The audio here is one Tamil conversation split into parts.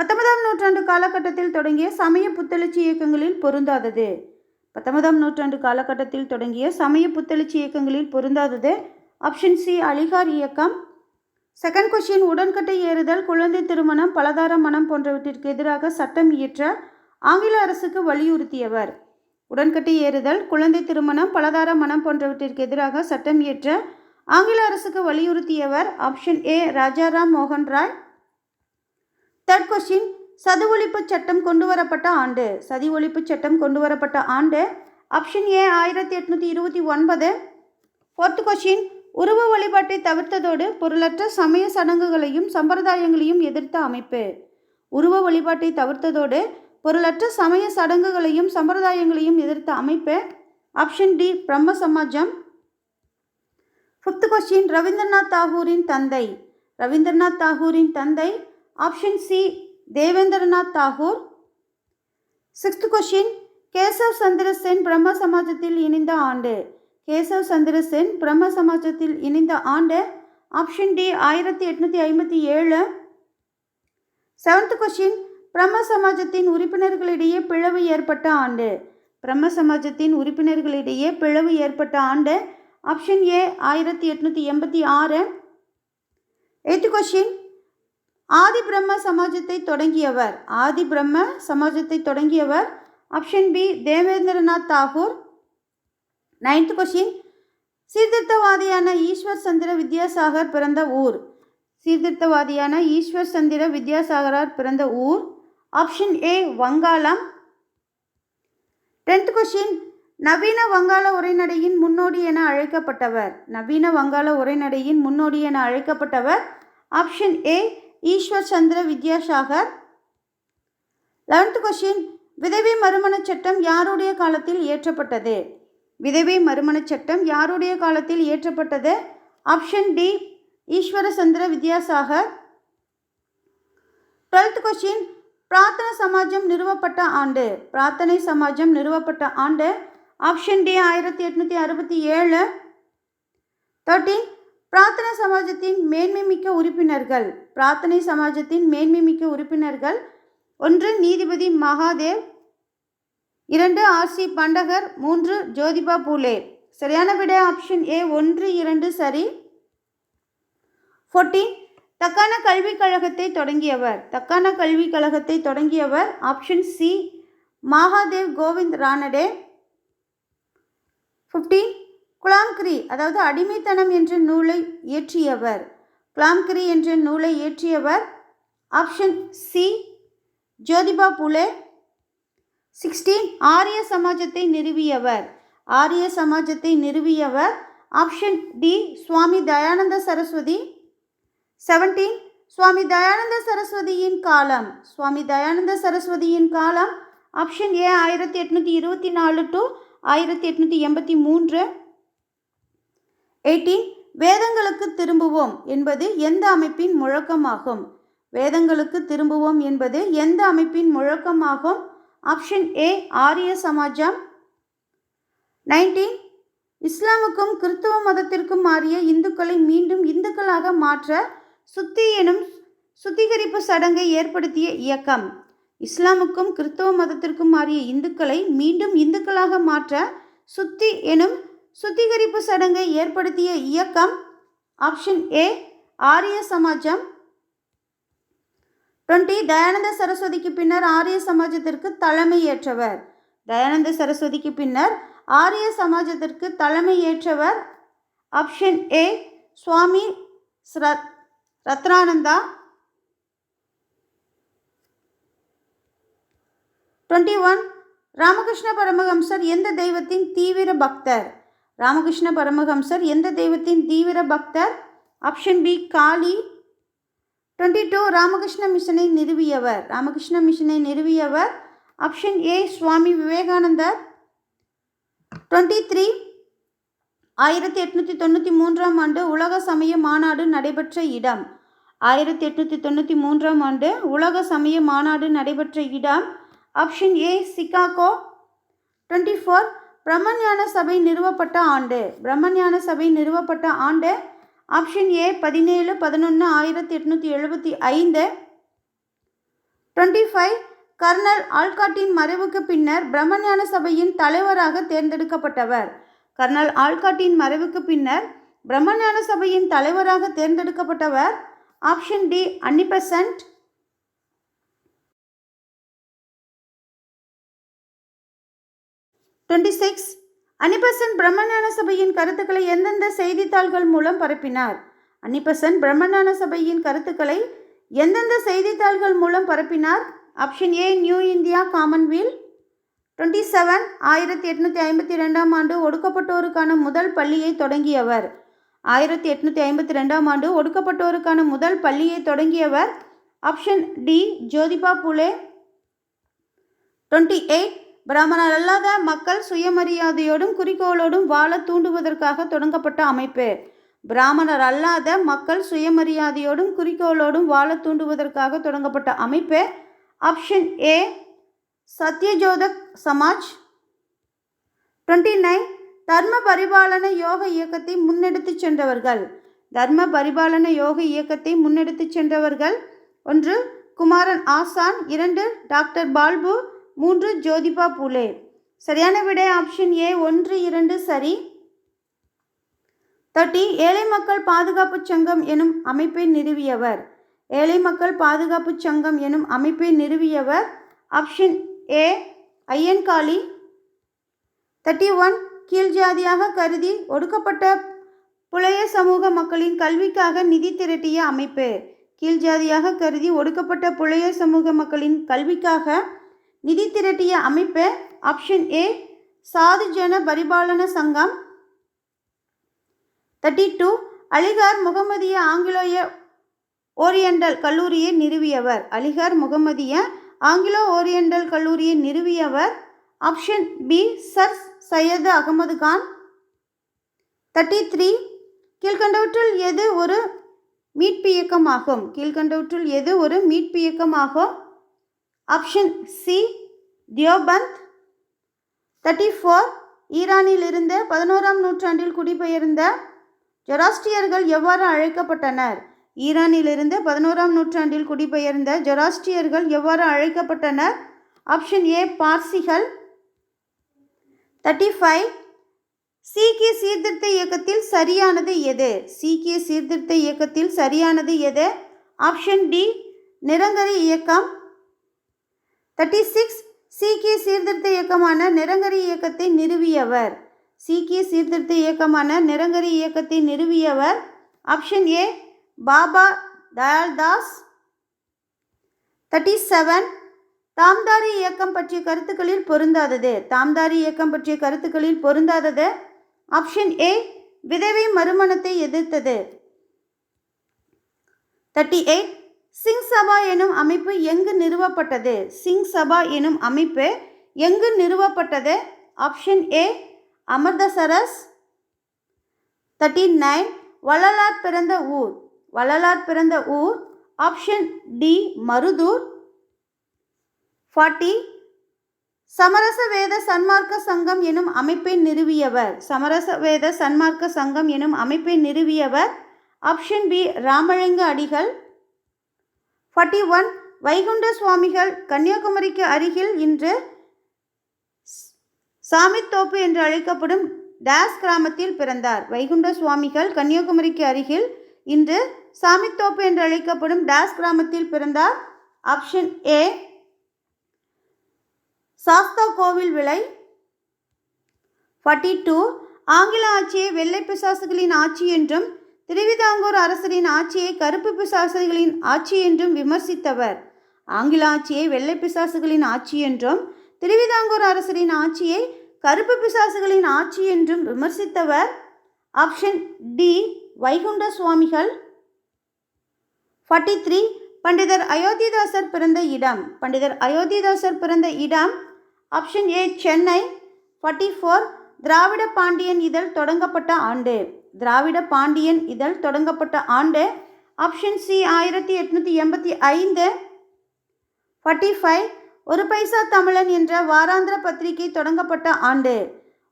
பத்தொன்பதாம் நூற்றாண்டு காலகட்டத்தில் தொடங்கிய சமய புத்தெழுச்சி இயக்கங்களில் பொருந்தாதது. பத்தொன்பதாம் நூற்றாண்டு காலகட்டத்தில் தொடங்கிய சமய புத்தெழுச்சி இயக்கங்களில் பொருந்தாதது. ஆப்ஷன் சி அலிகார் இயக்கம். செகண்ட் கொஷின் உடன்கட்டை ஏறுதல் குழந்தை திருமணம் பலதார மனம் போன்றவற்றிற்கு எதிராக சட்டம் இயற்ற ஆங்கில அரசுக்கு வலியுறுத்தியவர். உடன்கட்டை ஏறுதல் குழந்தை திருமணம் பலதார மனம் போன்றவற்றிற்கு எதிராக சட்டம் இயற்ற ஆங்கில அரசுக்கு வலியுறுத்தியவர். ஆப்ஷன் ஏ ராஜாராம் மோகன் ராய். தேர்ட் கொஸ்டின் சதி ஒழிப்பு சட்டம் கொண்டு வரப்பட்ட ஆண்டு. சதி ஒழிப்பு சட்டம் கொண்டு வரப்பட்ட ஆண்டு. ஆப்ஷன் ஏ ஆயிரத்தி எட்நூற்றி இருபத்தி ஒன்பது. ஃபோர்த் கொஸ்டின் உருவ வழிபாட்டை தவிர்த்ததோடு பொருளற்ற சமய சடங்குகளையும் சம்பிரதாயங்களையும் எதிர்த்த அமைப்பு. உருவ வழிபாட்டை தவிர்த்ததோடு பொருளற்ற சமய சடங்குகளையும் சம்பிரதாயங்களையும் எதிர்த்த அமைப்பு. ஆப்ஷன் டி பிரம்ம சமாஜம். ஃபிஃப்த் கொஸ்டின் ரவீந்திரநாத் தாகூரின் தந்தை. ரவீந்திரநாத் தாகூரின் தந்தை option C Debendranath Tagore sixth question Keshab Chandra Sen Brahmo சமாஜத்தில் இணைந்த ஆண்டு கேசவ் சந்திர சென் பிரம்ம சமாஜத்தில் இணைந்த ஆண்டு ஆப்ஷன் டி ஆயிரத்தி எட்நூற்றி ஐம்பத்தி ஏழு செவன்த் கொஷின் பிரம்ம சமாஜத்தின் உறுப்பினர்களிடையே பிளவு ஏற்பட்ட ஆண்டு பிரம்ம சமாஜத்தின் உறுப்பினர்களிடையே பிளவு ஏற்பட்ட ஆண்டு ஆப்ஷன் ஏ ஆயிரத்தி எட்நூற்றி எண்பத்தி ஆறு எய்த் கொஷின் ஆதி பிரம்ம சமாஜத்தை தொடங்கியவர். ஆதி பிரம்ம சமாஜத்தை தொடங்கியவர் option B Debendranath Tagore. Ninth question சீர்திருத்தவாதியான Ishwar Chandra Vidyasagar பிறந்த ஊர். சீர்திருத்தவாதியான ஈஸ்வர் சந்திர வித்யாசாகரார் பிறந்த ஊர். ஆப்ஷன் ஏ வங்காளம். டென்த் கொஷின் நவீன வங்காள உரைநடையின் முன்னோடி என அழைக்கப்பட்டவர். நவீன வங்காள உரைநடையின் முன்னோடி என அழைக்கப்பட்டவர் option A Ishwar Chandra Vidyasagar. Eleventh question விதவை மறுமண சட்டம் யாருடைய காலத்தில் இயற்றப்பட்டது? விதவை மறுமண சட்டம் யாருடைய காலத்தில் இயற்றப்பட்டது? ஆப்ஷன் டி ஈஸ்வர சந்திர வித்யாசாகர். டுவெல்த் கொஷின் பிரார்த்தனை சமாஜம் நிறுவப்பட்ட ஆண்டு. பிரார்த்தனை சமாஜம் நிறுவப்பட்ட ஆண்டு. ஆப்ஷன் டி ஆயிரத்தி எட்நூற்றி அறுபத்தி ஏழு. தேர்ட்டீன் பிரார்த்தனை சமாஜத்தின் மேன்மை மிக்க உறுப்பினர்கள். பிரார்த்தனை சமாஜத்தின் மேன்மை மிக்க உறுப்பினர்கள் ஒன்று நீதிபதி மகாதேவ் இரண்டு ஆர்சி பண்டகர் மூன்று ஜோதிபா பூலே. சரியான விட ஆப்ஷன் ஏ ஒன்று இரண்டு சரி. ஃபோர்டீன் தக்கான கல்விக் கழகத்தை தொடங்கியவர். தக்கான கல்விக் கழகத்தை தொடங்கியவர் option C Mahadev Govind Ranade. Fifteen Gulamgiri அதாவது அடிமைத்தனம் என்ற நூலை இயற்றியவர். குலாம்கிரி என்ற நூலை இயற்றியவர் option C Jyotiba Phule. Sixteen Arya சமாஜத்தை நிறுவியவர். ஆரிய சமாஜத்தை நிறுவியவர் option D Swami Dayanand Saraswati. Seventeen Swami Dayanand சரஸ்வதியின் காலம். சுவாமி தயானந்த சரஸ்வதியின் காலம் ஆப்ஷன் ஏ ஆயிரத்தி எட்நூற்றி இருபத்தி நாலு டு ஆயிரத்தி எட்நூற்றி எண்பத்தி மூன்று. எயிட்டீன் வேதங்களுக்கு திரும்புவோம் என்பது எந்த அமைப்பின் முழக்கமாகும்? வேதங்களுக்கு திரும்புவோம் என்பது எந்த அமைப்பின் முழக்கமாகும்? ஆப்ஷன் ஏ ஆரிய சமாஜம். நைன்டீன் இஸ்லாமுக்கும் கிறிஸ்துவ மதத்திற்கும் மாறிய இந்துக்களை மீண்டும் இந்துக்களாக மாற்ற சுத்தி எனும் சுத்திகரிப்பு சடங்கை ஏற்படுத்திய இயக்கம். இஸ்லாமுக்கும் கிறிஸ்தவ மதத்திற்கும் மாறிய இந்துக்களை மீண்டும் இந்துக்களாக மாற்ற சுத்தி எனும் சுத்திகரிப்பு சடங்கை ஏற்படுத்திய இயக்கம் ஆப்ஷன் ஏ ஆரிய சமாஜம். டுவெண்ட்டி தயானந்த சரஸ்வதிக்கு பின்னர் ஆரிய சமாஜத்திற்கு தலைமை ஏற்றவர் தயானந்த சரஸ்வதிக்கு பின்னர் ஆரிய சமாஜத்திற்கு தலைமை ஏற்றவர் option A Swami Ratnananda. Twenty one Ramakrishna பரமஹம்சர் எந்த தெய்வத்தின் தீவிர பக்தர்? ராமகிருஷ்ண பரமஹம்சர் எந்த தெய்வத்தின் தீவிர பக்தர்? Option B Kali. Twenty two Ramakrishna மிஷனை நிறுவியவர். ராமகிருஷ்ண மிஷனை நிறுவியவர். Option A Swami Vivekanandar. Twenty three ஆயிரத்தி எட்நூற்றி தொண்ணூற்றி மூன்றாம் ஆண்டு உலக சமய மாநாடு நடைபெற்ற இடம். ஆயிரத்தி எட்நூற்றி தொண்ணூற்றி மூன்றாம் ஆண்டு உலக சமய மாநாடு நடைபெற்ற இடம். Option A Chicago. Twenty four பிரம்மஞான சபை நிறுவப்பட்ட ஆண்டு. பிரம்மஞான சபை நிறுவப்பட்ட ஆண்டு ஆப்ஷன் ஏ பதினேழு பதினொன்று ஆயிரத்தி எட்நூற்றி எழுபத்தி ஐந்து. டுவெண்ட்டி ஃபைவ் கர்னல் ஆல்காட்டின் மறைவுக்கு பின்னர் பிரம்மஞான சபையின் தலைவராக தேர்ந்தெடுக்கப்பட்டவர். கர்னல் ஆல்காட்டின் மறைவுக்கு பின்னர் பிரம்மஞான சபையின் தலைவராக தேர்ந்தெடுக்கப்பட்டவர். Option D Annie Besant twenty six. Annie Besant பிரம்மஞான சபையின் கருத்துக்களை எந்தெந்த செய்தித்தாள்கள் மூலம் பரப்பினார்? அனிபசன் பிரம்மஞான சபையின் கருத்துக்களை எந்தெந்த செய்தித்தாள்கள் மூலம் பரப்பினார்? Option A New India Commonweal twenty seven ஆயிரத்தி எட்நூற்றி ஐம்பத்தி ரெண்டாம் ஆண்டு ஒடுக்கப்பட்டோருக்கான முதல் பள்ளியை தொடங்கியவர். ஆயிரத்தி எட்நூற்றி ஐம்பத்தி ரெண்டாம் ஆண்டு ஒடுக்கப்பட்டோருக்கான முதல் பள்ளியை தொடங்கியவர். Option D Jyotiba Phule. Twenty eight பிராமணர் அல்லாத மக்கள் சுயமரியாதையோடும் குறிக்கோளோடும் வாழ தூண்டுவதற்காக தொடங்கப்பட்ட அமைப்பு. பிராமணர் அல்லாத மக்கள் சுயமரியாதையோடும் குறிக்கோளோடும் வாழ தூண்டுவதற்காக தொடங்கப்பட்ட அமைப்பு. Option A Satyashodhak Samaj. Twenty nine Dharma Paripalana Yoga இயக்கத்தை முன்னெடுத்துச் சென்றவர்கள். தர்ம பரிபாலன யோக இயக்கத்தை முன்னெடுத்துச் சென்றவர்கள். ஒன்று குமாரன் ஆசான். இரண்டு டாக்டர் பால்பு. மூன்று ஜோதிபா பூலே. சரியான விடை ஆப்ஷன் ஏ ஒன்று இரண்டு சரி. தேர்ட்டி ஏழை மக்கள் பாதுகாப்பு சங்கம் எனும் அமைப்பை நிறுவியவர். ஏழை மக்கள் பாதுகாப்பு சங்கம் எனும் அமைப்பை நிறுவியவர். Option A Ayyankali thirty one கீழ் ஜாதியாக கருதி ஒடுக்கப்பட்ட புலைய சமூக மக்களின் கல்விக்காக நிதி திரட்டிய அமைப்பு. கீழ் ஜாதியாக கருதி ஒடுக்கப்பட்ட புலைய சமூக மக்களின் கல்விக்காக நிதி திரட்டிய அமைப்பு option A Sadhujana Paripalana Sangham. Thirty two Aligarh முகமதிய ஆங்கிலோய ஓரியண்டல் கல்லூரியை நிறுவியவர். அலிகார் முகமதிய ஆங்கிலோ ஓரியண்டல் கல்லூரியை நிறுவியவர். Option B Sir Syed Ahmad Khan. Thirty three கீழ்கண்டவற்றுள் எது ஒரு மீட்பு இயக்கமாகும்? கீழ்கண்டவற்றுள் எது ஒரு மீட்பு இயக்கமாகும்? Option C Deoband thirty four ஈரானிலிருந்து பதினோராம் நூற்றாண்டில் குடிபெயர்ந்த ஜொராஸ்டியர்கள் எவ்வாறு அழைக்கப்பட்டனர்? ஈரானிலிருந்து பதினோராம் நூற்றாண்டில் குடிபெயர்ந்த ஜொராஸ்டியர்கள் எவ்வாறு அழைக்கப்பட்டனர்? ஆப்ஷன் ஏ பார்சிகள் தேர்ட்டி ஃபைவ் சீக்கிய சீர்திருத்த இயக்கத்தில் சரியானது எது? சீக்கிய சீர்திருத்த இயக்கத்தில் சரியானது எது? ஆப்ஷன் டி நிரங்கரி இயக்கம். தேர்ட்டி சிக்ஸ் சீக்கிய சீர்திருத்த இயக்கமான நிரங்கரி இயக்கத்தை நிறுவியவர். சீக்கிய சீர்திருத்த இயக்கமான நிரங்கரி இயக்கத்தை நிறுவியவர் option A Baba Dayaldas thirty seven Namdhari இயக்கம் பற்றிய கருத்துக்களில் பொருந்தாதது. தாம்தாரி இயக்கம் பற்றிய கருத்துக்களில் பொருந்தாதது. ஆப்ஷன் ஏ விதவை மறுமணத்தை எதிர்த்தது. தேர்ட்டி எயிட் சிங் சபா எனும் அமைப்பு எங்கு நிறுவப்பட்டது? சிங் சபா எனும் அமைப்பு எங்கு நிறுவப்பட்டது? Option A Amritsar thirty nine Vallalar பிறந்த ஊர். வள்ளலார் பிறந்த ஊர். ஆப்ஷன் டி மருதூர் ஃபார்ட்டி சமரச வேத சன்மார்க்க சங்கம் எனும் அமைப்பை நிறுவியவர். சமரச வேத சன்மார்க்க சங்கம் எனும் அமைப்பை நிறுவியவர். ஆப்ஷன் பி ராமலிங்க அடிகள் ஃபார்ட்டி ஒன் வைகுண்ட சுவாமிகள் கன்னியாகுமரிக்கு அருகில் இன்று சாமித்தோப்பு என்று அழைக்கப்படும் டேஸ் கிராமத்தில் பிறந்தார். வைகுண்ட சுவாமிகள் கன்னியாகுமரிக்கு அருகில் இன்று சாமித்தோப்பு என்று அழைக்கப்படும் டேஸ் கிராமத்தில் பிறந்தார். ஆப்ஷன் ஏ சாஸ்தா கோவில் விலை ஃபார்ட்டி டூ ஆங்கில ஆட்சியை வெள்ளை பிசாசுகளின் ஆட்சி என்றும் திருவிதாங்கூர் அரசரின் ஆட்சியை கருப்பு பிசாசுகளின் ஆட்சி என்றும் விமர்சித்தவர். ஆங்கில ஆட்சியை வெள்ளை பிசாசுகளின் ஆட்சி என்றும் திருவிதாங்கூர் அரசரின் ஆட்சியை கருப்பு பிசாசுகளின் ஆட்சி என்றும் விமர்சித்தவர். Option D Vaikunta Swamigal forty three பண்டிதர் அயோத்திதாசர் பிறந்த இடம். பண்டிதர் அயோத்திதாசர் பிறந்த இடம். Option A Chennai. Forty four Dravida Pandian இதழ் தொடங்கப்பட்ட ஆண்டு. திராவிட பாண்டியன் இதழ் தொடங்கப்பட்ட ஆண்டு ஆப்ஷன் சி ஆயிரத்தி எட்நூற்றி எண்பத்தி ஐந்து. ஃபார்ட்டி ஃபைவ் ஒரு பைசா தமிழன் என்ற வாராந்திர பத்திரிகை தொடங்கப்பட்ட ஆண்டு.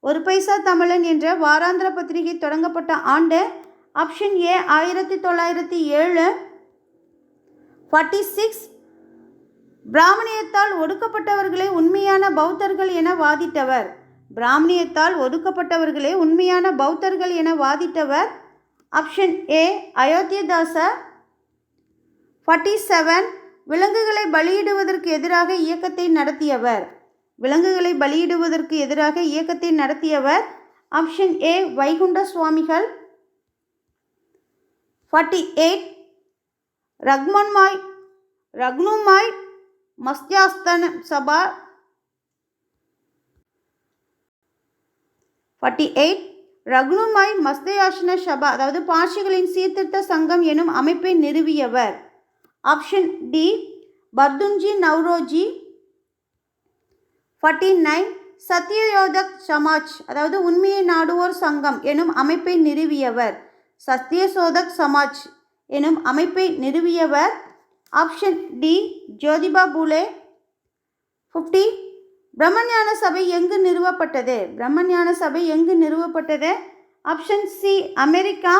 ஒரு பைசா தமிழன் என்ற வாராந்திர பத்திரிகை தொடங்கப்பட்ட ஆண்டு ஆப்ஷன் ஏ ஆயிரத்தி தொள்ளாயிரத்தி ஏழு. ஃபார்ட்டி சிக்ஸ் பிராமணியத்தால் ஒடுக்கப்பட்டவர்களே உண்மையான பௌத்தர்கள் என வாதிட்டவர். பிராமணியத்தால் ஒதுக்கப்பட்டவர்களே உண்மையான பௌத்தர்கள் என வாதிட்டவர் option A Ayothidasar forty seven விலங்குகளை பலியிடுவதற்கு எதிராக இயக்கத்தை நடத்தியவர். விலங்குகளை பலியிடுவதற்கு எதிராக இயக்கத்தை நடத்தியவர் option A Vaikunda Swamigal. Forty eight Rahnumai Rahnumai Mazdayasnan Sabha forty eight Rahnumai Mazdayasnan Sabha அதாவது பாஷிகளின் சீர்திருத்த சங்கம் எனும் அமைப்பை நிறுவியவர். Option D Furdunji Naoroji. Forty nine Satyashodhak Samaj அதாவது உண்மையை நாடுவோர் சங்கம் எனும் அமைப்பை நிறுவியவர். சத்யசோதக் சமாஜ் எனும் அமைப்பை நிறுவியவர். Option D Jyotiba Phule. Fifty பிரம்மஞான சபை எங்கு நிறுவப்பட்டது? பிரம்மஞான சபை எங்கு நிறுவப்பட்டது? Option C America.